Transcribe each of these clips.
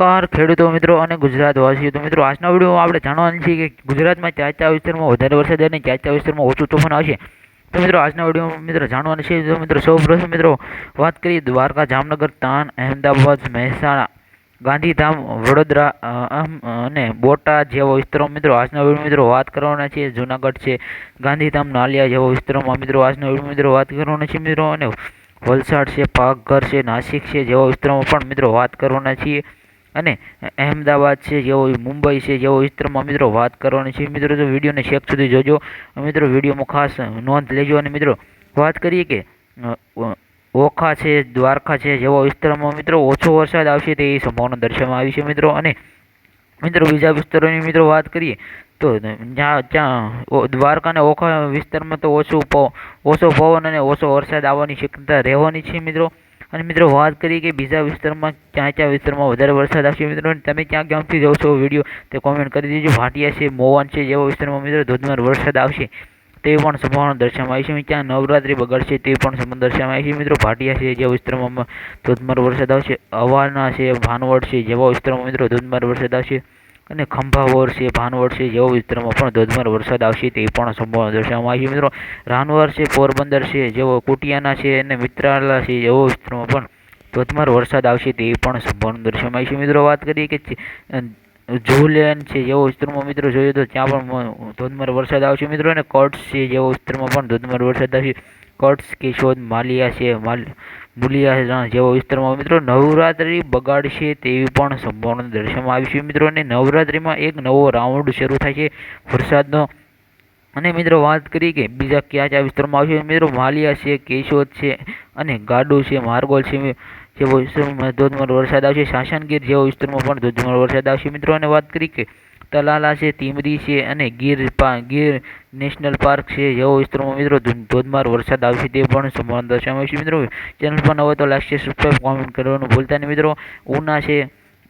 નમસ્કાર ખેડૂતો મિત્રો અને ગુજરાતવાસીઓ તો મિત્રો આજના વિડીયોમાં આપણે જાણવાનું છે કે ગુજરાતમાં કયા કયા વિસ્તારમાં વધારે વરસાદ અને કયા કયા વિસ્તારમાં ઓછું તોફાન આવશે. તો મિત્રો આજના વિડીયોમાં મિત્રો જાણવાનું છે. તો મિત્રો સૌ પ્રથમ મિત્રો વાત કરીએ દ્વારકા જામનગર તાન અહેમદાબાદ મહેસાણા ગાંધીધામ વડોદરા અ, અમ, અને બોટાદ જેવા વિસ્તારોમાં મિત્રો આજના વીડિયો મિત્રો વાત કરવાના છે. જુનાગઢ છે ગાંધીધામ નાલિયા જેવા વિસ્તારોમાં મિત્રો આજના વીડિયો મિત્રો વાત કરવાના છે મિત્રો. અને વલસાડ છે પાકઘર છે નાસિક છે જેવા વિસ્તારોમાં પણ મિત્રો વાત કરવાના છીએ. અને અહેમદાબાદ છે, જેવો મુંબઈ છે, જેવો વિસ્તારમાં મિત્રો વાત કરવાની છે. મિત્રો તો વિડીયોને છેક સુધી જોજો. મિત્રો વિડીયોમાં ખાસ નોંધ લેજો. અને મિત્રો, વાત કરીએ કે ઓખા છે, દ્વારકા છે, જેવા વિસ્તારમાં મિત્રો ઓછો વરસાદ આવશે તે સંભાવના દર્શાવવામાં આવી છે મિત્રો. અને મિત્રો, બીજા વિસ્તારોની મિત્રો વાત કરીએ, તો જ્યાં જ્યાં દ્વારકા અને ઓખા વિસ્તારમાં તો ઓછું ઓછો પવન અને ઓછો વરસાદ આવવાની શક્યતા રહેવાની છે મિત્રો. અને મિત્રો વાત કરીએ કે બીજા વિસ્તારમાં ક્યાં ક્યાં વિસ્તારમાં વધારે વરસાદ આવશે મિત્રો તમે ક્યાં ગામથી જાઓ છો વીડિયો, તે કોમેન્ટ કરી દેજો. ભાટિયા છે મોવાન છે, જેવા વિસ્તારમાં મિત્રો ધોધમાર વરસાદ આવશે, તે પણ સંભાવના દર્શાવવામાં આવી છે. ક્યાં નવરાત્રિ બગડશે તે પણ સંભાવના દર્શાવવામાં આવી છે મિત્રો. ભાટિયા છે, જેવા વિસ્તારમાં ધોધમાર વરસાદ આવશે, અવારના છે, ભાનવડ છે, જેવા વિસ્તારમાં મિત્રો ધોધમાર વરસાદ આવશે. અને ખંભાવર છે ભાનવડ છે, જેવા વિસ્તારમાં પણ ધોધમાર વરસાદ આવશે તે પણ સંભાવના દર્શાવવામાં આવી છે. મિત્રો રાનવર છે, પોરબંદર છે, જેવો કુટિયાના છે અને મિત્રાલા છે, જેવો વિસ્તારમાં પણ ધોધમાર વરસાદ આવશે તે પણ સંભાવના દર્શાવવામાં આવી છે. મિત્રો, વાત કરીએ કે ઝુલેન છે, જેવો વિસ્તારમાં મિત્રો જોઈએ તો ત્યાં પણ ધોધમાર વરસાદ આવશે. મિત્રો, અને કટ્સ છે, જેવો વિસ્તારમાં પણ ધોધમાર વરસાદ આવશે. કટ્સ કેશોદ, માલિયા છે, માલ મુલિયા જેવા વિસ્તારમાં મિત્રો નવરાત્રિ બગાડશે તેવી પણ સંભાવના દર્શાવવામાં આવી છે મિત્રો. અને નવરાત્રિમાં એક નવો રાઉન્ડ શરૂ થાય છે વરસાદનો. અને મિત્રો વાત કરીએ કે બીજા કયા કયા વિસ્તારમાં આવશે મિત્રો? માલિયા છે, કેશોદ છે અને ગાડો છે, માર્ગોલ છે. જેવો વિસ્તારમાં ધોધમાર વરસાદ આવશે. શાસનગીર જેવો વિસ્તારમાં પણ ધોધમાર વરસાદ આવશે મિત્રો. અને વાત કરીએ કે તલાલા છે તીમરી છે અને ગીર ગીર નેશનલ પાર્ક છે. જેવો વિસ્તારમાં મિત્રો ધોધમાર વરસાદ આવશે તે પણ સંભાવના દર્શાવવામાં છે મિત્રો, ચેનલ પર નવો તો લાઈક છે સબસ્ક્રાઈબ કોમેન્ટ કરવાનું ભૂલતા નહીં. મિત્રો, ઉના છે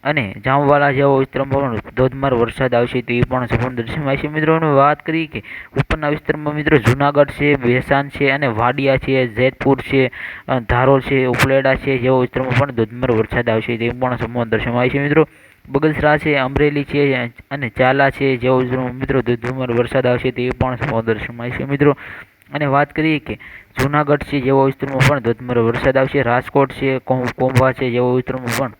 અને જામવાલા જેવો વિસ્તારમાં પણ ધોધમાર વરસાદ આવશે તે પણ સંપૂર્ણ દર્શાવવામાં આવશે. મિત્રોની વાત કરીએ કે ઉપરના વિસ્તારમાં મિત્રો જુનાગઢ છે, બેસાન છે અને વાડિયા છે, જેતપુર છે ધારોલ છે, ઉપલેડા છે જેવો વિસ્તારમાં પણ ધોધમાર વરસાદ આવશે તે પણ સંપૂર્ણ આવે છે મિત્રો બગસરા છે, અમરેલી છે અને ચાલા છે, જેવો મિત્રો ધોધમાર વરસાદ આવશે તે પણ સંપૂર્ણ છે મિત્રો. અને વાત કરીએ કે જુનાગઢ છે, જેવો વિસ્તારમાં પણ ધોધમાર વરસાદ આવશે. રાજકોટ છે કોંભા છે, જેવો વિસ્તારમાં પણ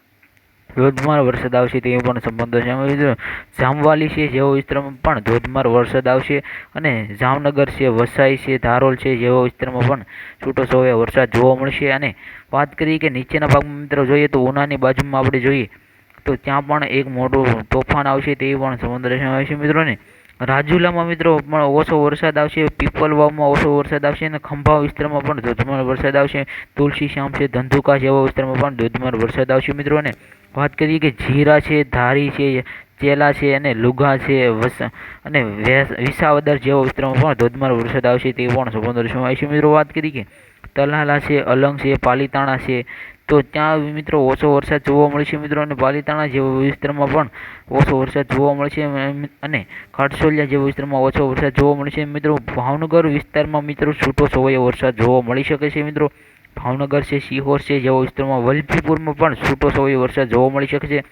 ધોધમાર વરસાદ આવશે તે પણ સંબંધો છે. મિત્રો જામવાલી છે, જેવો વિસ્તારમાં પણ ધોધમાર વરસાદ આવશે. અને જામનગર છે, વસાઈ છે, ધારોલ છે, જેવો વિસ્તારમાં પણ છૂટો છવાયો વરસાદ જોવા મળશે. અને વાત કરીએ કે નીચેના ભાગમાં મિત્રો જોઈએ તો ઉનાની બાજુમાં આપણે જોઈએ તો ત્યાં પણ એક મોટું તોફાન આવશે તે પણ સમુદ્ર આવશે મિત્રોને રાજુલામાં મિત્રો પણ ઓછો વરસાદ આવશે, પીપલવાવમાં ઓછો વરસાદ આવશે અને ખંભા વિસ્તારમાં પણ ધોધમાર વરસાદ આવશે. તુલસી, શ્યામ છે, ધંધુકા જેવા વિસ્તારમાં પણ ધોધમાર વરસાદ આવશે મિત્રોને વાત કરીએ કે જીરા છે, ધારી છે, ચેલા છે અને લુગા છે, વસ અને વેસ- વિસાવદર જેવા વિસ્તારમાં પણ ધોધમાર વરસાદ આવશે તે પણ સંબંધ આવશે મિત્રો. વાત કરીએ કે તલાલા છે, અલંગ છે, પાલીતાણા છે તો ત્યાં મિત્રો ઓછો વરસાદ જોવા મળશે મિત્રો અને પાલીતાણા જેવા વિસ્તારમાં પણ ઓછો વરસાદ જોવા મળશે અને ખાટસોલિયા જેવા વિસ્તારમાં ઓછો વરસાદ જોવા મળશે મિત્રો ભાવનગર વિસ્તારમાં મિત્રો છૂટો છવાયો વરસાદ જોવા મળી શકે છે મિત્રો. ભાવનગર છે સિહોર છે જેવા વિસ્તારમાં વલભીપુરમાં પણ છૂટો છવાયો વરસાદ જોવા મળી શકે છે.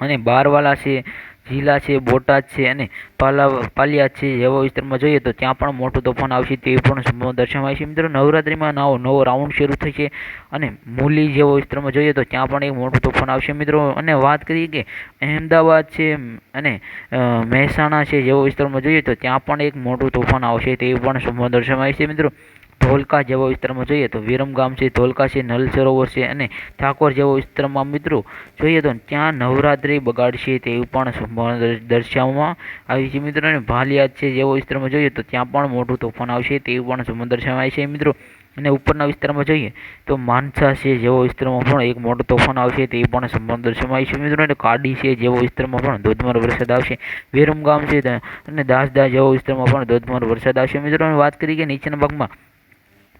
અને બારવાલા છે જિલ્લા છે, બોટાદ છે અને પાલા, પાલિયા છે જેવા વિસ્તારમાં જોઈએ તો ત્યાં પણ મોટું તોફાન આવશે તે પણ દર્શાવાય છે. મિત્રો, નવરાત્રિમાં નવો નવો રાઉન્ડ શરૂ થશે અને મૂલી જેવો વિસ્તારમાં જોઈએ તો ત્યાં પણ એક મોટું તોફાન આવશે. મિત્રો, અને વાત કરીએ કે અહેમદાબાદ છે અને મહેસાણા છે જેવો વિસ્તારમાં જોઈએ તો ત્યાં પણ એક મોટું તોફાન આવશે તે પણ દર્શાવાય છે. મિત્રો ધોલકા જેવા વિસ્તારમાં જોઈએ તો વિરમગામ છે, ધોલકા છે નલ સરોવર છે અને ઠાકોર જેવા વિસ્તારમાં મિત્રો જોઈએ તો ત્યાં નવરાત્રિ બગાડશે તેવું પણ દર્શાવવામાં આવી છે મિત્રો અને ભાલિયાદ છે જેવો વિસ્તારમાં જોઈએ તો ત્યાં પણ મોટું તોફાન આવશે તેવું પણ દર્શાવવામાં છે મિત્રો અને ઉપરના વિસ્તારમાં જોઈએ તો માનસા છે જેવો વિસ્તારમાં પણ એક મોટો તોફાન આવશે તે પણ સંબંધ દર્શાવાય છે મિત્રો અને કાડી છે જેવો વિસ્તારમાં પણ ધોધમાર વરસાદ આવશે. વિરમગામ છે અને દાસદા જેવો વિસ્તારમાં પણ ધોધમાર વરસાદ આવશે મિત્રો વાત કરીએ કે નીચેના ભાગમાં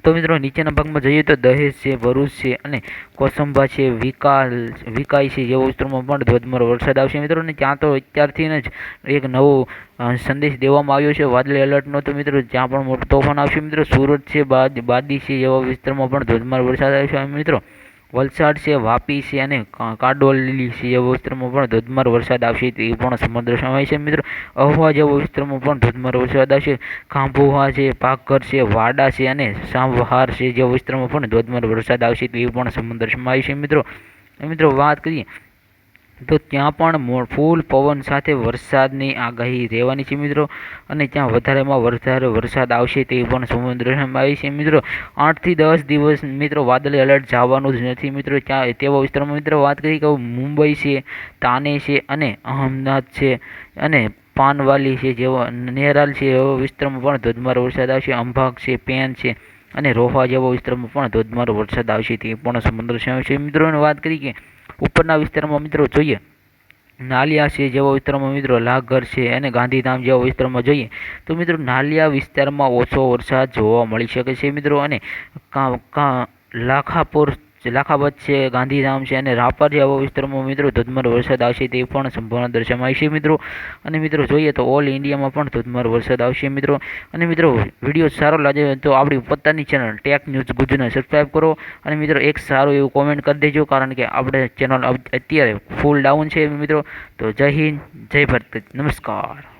તો મિત્રો, નીચેના ભાગમાં જઈએ તો દહેજ છે, ભરૂચ છે અને કોસંબા છે. વિકાલ, વિકાઈ છે જેવા વિસ્તારોમાં પણ ધોધમાર વરસાદ આવશે. મિત્રો, અને ત્યાં તો અત્યારથી જ એક નવો સંદેશ દેવામાં આવ્યો છે. વાદળી એલર્ટનો તો મિત્રો, જ્યાં પણ તોફાન આવશે. મિત્રો, સુરત છે, બાદ છે એવા વિસ્તારમાં પણ ધોધમાર વરસાદ આવશે. મિત્રો વલસાડ છે, વાપી છે અને કાડોલી છે. એવા વિસ્તારમાં પણ ધોધમાર વરસાદ આવશે. તે પણ સમુદ્ર સમાય છે મિત્રો. અહવા જેવા વિસ્તારમાં પણ ધોધમાર વરસાદ આવશે. ખાંભુહા છે પાકર છે, વાડા છે અને સાંભહાર છે. જેવા વિસ્તારમાં પણ ધોધમાર વરસાદ આવશે. તે પણ સમુદ્ર સમાય છે મિત્રો. મિત્રો વાત કરીએ તો ત્યાં પણ ફૂલ પવન સાથે વરસાદની આગાહી રહેવાની છે મિત્રો. અને ત્યાં વધારેમાં વધારે વરસાદ આવશે તે પણ સમુદ્રમાં આવી છે મિત્રો. આઠથી દસ દિવસ મિત્રો વાદળી એલર્ટ જવાનું જ નથી મિત્રો. ત્યાં તેવા વિસ્તારમાં મિત્રો વાત કરી કે મુંબઈ છે, તાને છે અને અહમદાબાદ છે અને પાનવાલી છે જેવા નેરાલ છે એવા વિસ્તારમાં પણ ધોધમાર વરસાદ આવશે. અંભાગ છે, પેન છે અને રોહા જેવા વિસ્તારમાં પણ ધોધમાર વરસાદ આવશે, તે પણ સમુદ્ર છે. મિત્રોની વાત કરી કે ઉપરના વિસ્તારમાં મિત્રો જોઈએ, નાલિયા છે જેવા વિસ્તારમાં મિત્રો લાઘર છે અને ગાંધીધામ જેવા વિસ્તારમાં જોઈએ, તો મિત્રો નાલિયા વિસ્તારમાં ઓછો વરસાદ જોવા મળી શકે છે મિત્રો. અને લાખાપુર લાખાબત છે, ગાંધીધામ છે અને રાપર જેવા વિસ્તારમાં મિત્રો ધોધમાર વરસાદ આવશે તે પણ સંભાવના દર્શાવાય છે મિત્રો. અને મિત્રો જોઈએ તો ઓલ ઇન્ડિયામાં પણ ધોધમાર વરસાદ આવશે મિત્રો. અને મિત્રો વીડિયો સારો લાગે તો આપણી પોતાની channel tech news Gujarat subscribe કરો. અને મિત્રો એક સારું એવું કોમેન્ટ કરી દેજો, કારણ કે આપણે ચેનલ અત્યારે ફૂલ ડાઉન છે મિત્રો. તો જય હિન્દ, જય ભારત, નમસ્કાર.